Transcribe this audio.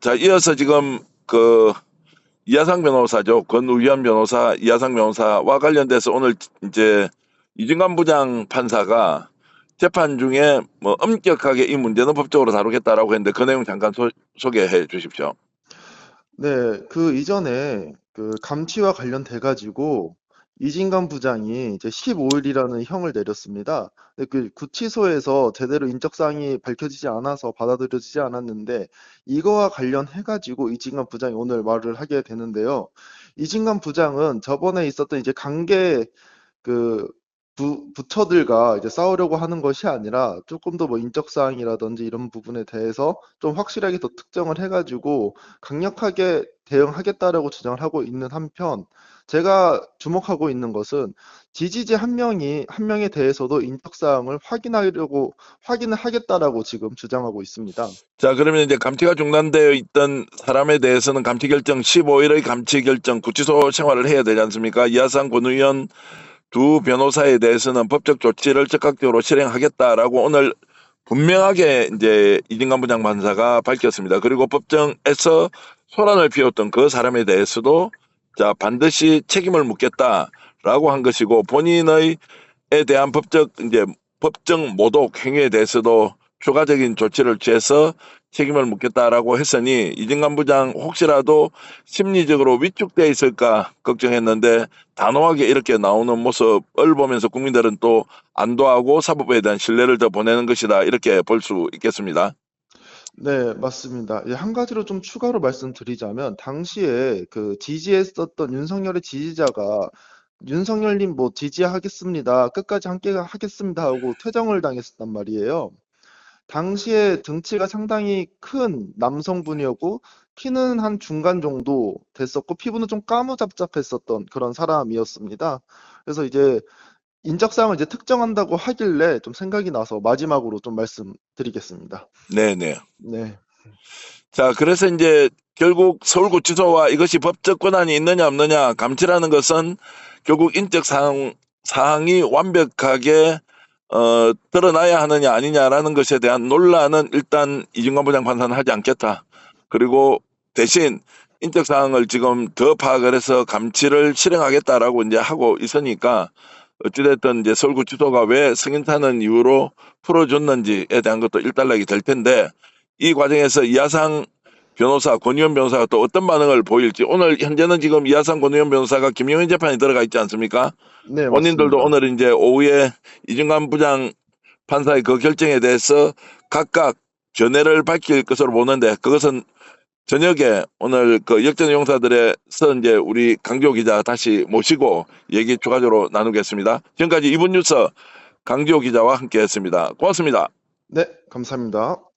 자, 이어서 지금 그 이하상 변호사죠. 권우현 변호사, 이하상 변호사와 관련돼서 오늘 이제 이진관 부장 판사가 재판 중에 뭐 엄격하게 이 문제는 법적으로 다루겠다라고 했는데 그 내용 잠깐 소, 소개해 주십시오. 네, 그 이전에 그 감취와 관련돼 가지고 이진관 부장이 이제 15일이라는 형을 내렸습니다. 그 구치소에서 제대로 인적 사항이 밝혀지지 않아서 받아들여지지 않았는데 이거와 관련해 가지고 이진관 부장이 오늘 말을 하게 되는데요. 이진관 부장은 저번에 있었던 이제 관계 그 부, 부처들과 이제 싸우려고 하는 것이 아니라 조금 더 뭐 인적 사항이라든지 이런 부분에 대해서 좀 확실하게 더 특정을 해가지고 강력하게 대응하겠다라고 주장을 하고 있는 한편 제가 주목하고 있는 것은 지지자 한 명이 한 명에 대해서도 인적 사항을 확인하려고 확인을 하겠다라고 지금 주장하고 있습니다. 자, 그러면 이제 감치가 중단되어 있던 사람에 대해서는 감치 결정 15일의 감치 결정 구치소 생활을 해야 되지 않습니까? 이하상 권 의원 두 변호사에 대해서는 법적 조치를 적극적으로 실행하겠다라고 오늘 분명하게 이제 이진관 부장 판사가 밝혔습니다. 그리고 법정에서 소란을 피웠던 그 사람에 대해서도 자 반드시 책임을 묻겠다라고 한 것이고 본인의 에 대한 법적 이제 법정 모독 행위에 대해서도 추가적인 조치를 취해서 책임을 묻겠다라고 했으니 이진관 부장 혹시라도 심리적으로 위축돼 있을까 걱정했는데 단호하게 이렇게 나오는 모습을 보면서 국민들은 또 안도하고 사법부에 대한 신뢰를 더 보내는 것이다 이렇게 볼 수 있겠습니다. 네, 맞습니다. 예, 한 가지로 좀 추가로 말씀드리자면 당시에 그 지지했었던 윤석열의 지지자가 윤석열님 뭐 지지하겠습니다. 끝까지 함께 하겠습니다 하고 퇴정을 당했었단 말이에요. 당시에 등치가 상당히 큰 남성분이었고 키는 한 중간 정도 됐었고 피부는 좀 까무잡잡했었던 그런 사람이었습니다. 그래서 이제 인적사항을 이제 특정한다고 하길래 좀 생각이 나서 마지막으로 좀 말씀드리겠습니다. 네네. 네. 자 그래서 이제 결국 서울구치소와 이것이 법적 권한이 있느냐 없느냐 감치라는 것은 결국 인적 사항 사항이 완벽하게 어, 드러나야 하느냐 아니냐라는 것에 대한 논란은 일단 이진관 부장 판사는 하지 않겠다. 그리고 대신 인적 사항을 지금 더 파악을 해서 감치를 실행하겠다라고 이제 하고 있으니까 어찌됐든 이제 서울구치소가 왜 승인타는 이유로 풀어줬는지에 대한 것도 일단락이 될 텐데 이 과정에서 이하상 변호사, 권의원 변호사가 또 어떤 반응을 보일지 오늘 현재는 지금 이하상 권의원 변호사가 김용현 재판에 들어가 있지 않습니까? 네, 맞습니다. 오늘 이제 오후에 이중관 부장 판사의 그 결정에 대해서 각각 견해를 밝힐 것으로 보는데 그것은 저녁에 오늘 그 역전 용사들에서 이제 우리 강조 기자 다시 모시고 얘기 추가적으로 나누겠습니다. 지금까지 이분 뉴스 강지호 기자와 함께했습니다. 고맙습니다. 네, 감사합니다.